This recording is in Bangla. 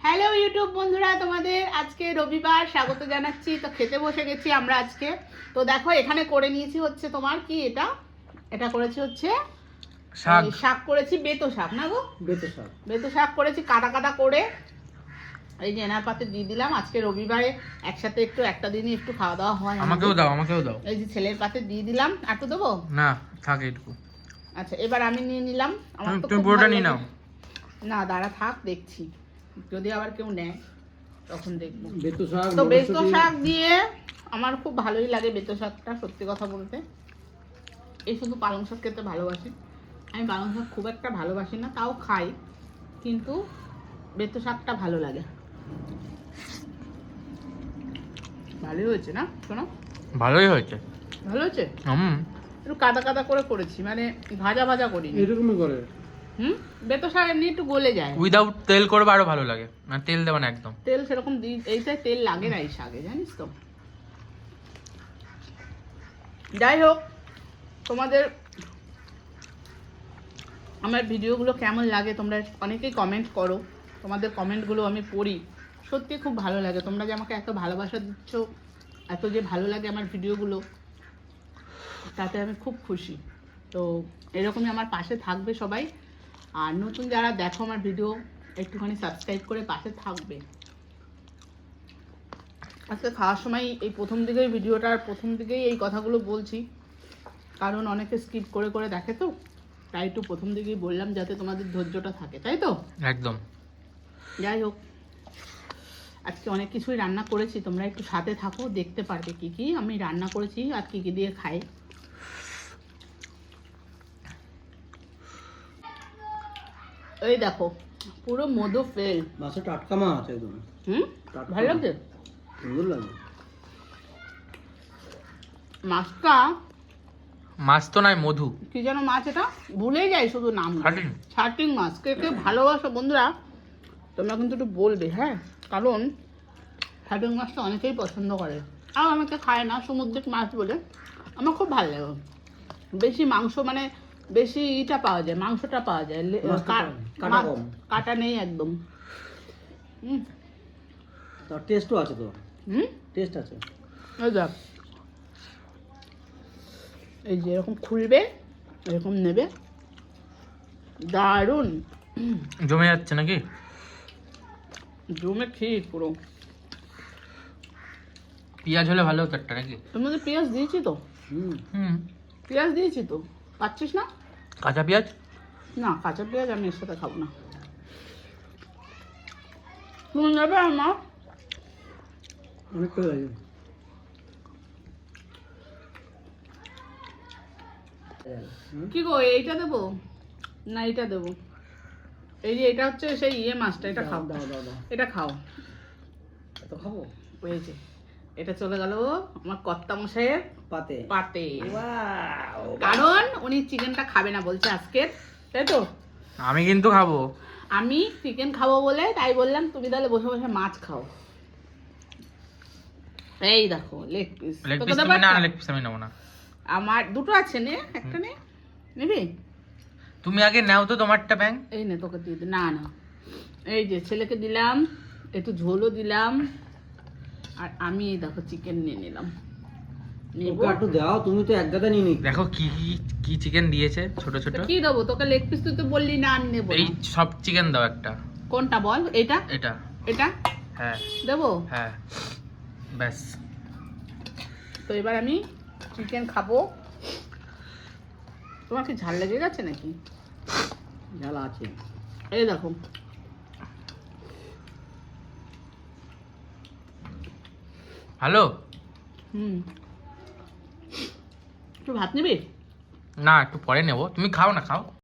হ্যালো ইউটিউব বন্ধুরা তোমাদের আজকে রবিবার স্বাগত জানাচ্ছি। তো খেতে বসে গেছি আমরা আজকে। তো দেখো এখানে করে নিয়েছি হচ্ছে তোমার কি এটা? এটা করেছি হচ্ছে শাক। এই শাক করেছি বেতো শাক না গো? বেতো শাক। বেতো শাক করেছি কাটা কাটা করে। এই যে এনার পাতে দিয়ে দিলাম আজকে রবিবারে একসাথে একটু একটা দিনই একটু খাওয়া দাওয়া হয় আমাকেও দাও আমাকেও দাও। এই যে ছেলের পাতে দিয়ে দিলাম আর একটু দেবো? না থাক এইটুকু আচ্ছা এবার আমি নিয়ে নিলাম। আমার তো পুরোটা নিয়ে নাও। না দাঁড়া থাক দেখছি। যদি আবার কেউ নেয় তখন দেখব। বেতো শাক তো বেতো শাক দিয়ে আমার খুব ভালোই লাগে বেতো শাকটা সত্যি কথা বলতে। এই শুধু পালং শাক খেতে ভালোবাসি। আমি পালং শাক খুব একটা ভালোবাসি না তাও খাই। কিন্তু বেতো শাকটা ভালো লাগে। ভালোই হয়েছে না শোনো? ভালোই হয়েছে। ভালো হয়েছে? হুম। একটু কাদা কাদা করে করেছি মানে ভাজা ভাজা করিনি। এরকমই করে। হুম? বেতো শাক এমনি একটু গলে যায়। উইদাউট তেল করবে আরও ভালো লাগে। না তেল দেবে না একদম। তেল সেরকম দিই এইটাই তেল লাগে না এই শাকে জানিস তো? যাই হোক তোমাদের আমার ভিডিওগুলো কেমন লাগে তোমরা অনেকেই কমেন্ট করো। তোমাদের কমেন্টগুলো আমি পড়ি। সত্যি খুব ভালো লাগে। তোমরা যে আমাকে এত ভালোবাসা দিচ্ছ এত যে ভালো লাগে আমার ভিডিওগুলো তাতে আমি খুব খুশি। তো এরকমই আমার পাশে থাকবে সবাই। আর নতুন যারা দেখো আমার ভিডিও একটুখানি সাবস্ক্রাইব করে পাশে থাকবে। আজকে খাওয়ার সময় এই প্রথম দিকেই ভিডিওটার প্রথম দিকেই এই কথাগুলো বলছি। কারণ অনেকে স্কিপ করে করে দেখে তো। তাই একটু প্রথম দিকেই বললাম যাতে তোমাদের ধৈর্যটা থাকে তাই তো? একদম। যাই হোক আজকে অনেক কিছুই রান্না করেছি তোমরা একটু সাথে থাকো দেখতে পারবে কি কি আমি রান্না করেছি আর কি কি দিয়ে খাই। এই দেখো পুরো মধু ফেল মাছে টাটকা মাছ একদম। হুম? ভালো লাগছে? সুন্দর লাগে মাছটা মাছ তো নয় মধু। কি যেন মাছ এটা? ভুলে যাই শুধু নাম। ছাটিং মাছ। কে কে ভালোবাসো বন্ধুরা তোমরা কিন্তু একটু বলবে হ্যাঁ? কারণ ছাটিং মাছটা অনেকেই পছন্দ করে। আর অনেকে খায় না সমুদ্রিক মাছ বলে। আমার খুব ভালো লাগে। বেশি মাংস মানে বেশি ইটা পাওয়া যায় মাংসটা পাওয়া যায়। কাটা কম। কাটা নেই একদম। হুম। তার টেস্টও আছে তো? হুম? টেস্ট আছে? এই দেখ। এই যে এরকম খুলবে এরকম নেবে। দারুণ। জমে যাচ্ছে নাকি? জমে ক্ষীর পুরো। পেঁয়াজ হলে ভালো হতো একটা নাকি? এর মধ্যে পেঁয়াজ দিয়েছি তো? হুম। হুম। পেঁয়াজ দিয়েছি তো? পাচ্ছিস না? কাঁচা পেঁয়াজ? না কাঁচা পেঁয়াজ আমি এর সাথে খাব না। তুমি নেবে আমার অনেক করে লাগে কি গো এইটা দেবো? না এইটা দেবো। এই যে এটা হচ্ছে সেই ইয়ে মাছটা এটা খাও। দাও দাও দাও। এটা খাও। এত খাব? হয়েছে এটা চলে গেল আমার কর্তা মশাইয়ের পাতে। পাতে। কারণ উনি চিকেনটা খাবে না বলছে আজকে তাই তো? আমি কিন্তু খাব। আমি চিকেন খাব বলে তাই বললাম তুমি তাহলে বসে বসে মাছ খাও। এই দেখো লেগ পিস লেগ পিস তুমি না লেগ পিস আমি নেব না। আমার দুটো আছে নে একটা নে। নিবি? তুমি আগে নাও তো তোমারটা ব্যাং। এই নে তোকে দিয়ে না না। এই যে ছেলেকে দিলাম একটু ঝোলও দিলাম। আর আমি এই দেখো চিকেন নিয়ে নিলাম। নেব একটু দাও তুমি তো এক গাদা নিয়ে নি দেখো কি কি কি চিকেন দিয়েছে ছোট ছোট। কি দেবো? তোকে লেগ পিস তুই তো বললি না আমি নেব এই। সব চিকেন দাও একটা। কোনটা বল? এটা? এটা। এটা? হ্যাঁ। দেবো? হ্যাঁ। ব্যাস। তো এবার আমি চিকেন খাব। তোমার কি ঝাল লেগে গেছে নাকি? ঝাল আছে। এই দেখো। ভালো? হুম। একটু ভাত নিবি? না একটু পরে নেব। তুমি খাও না খাও।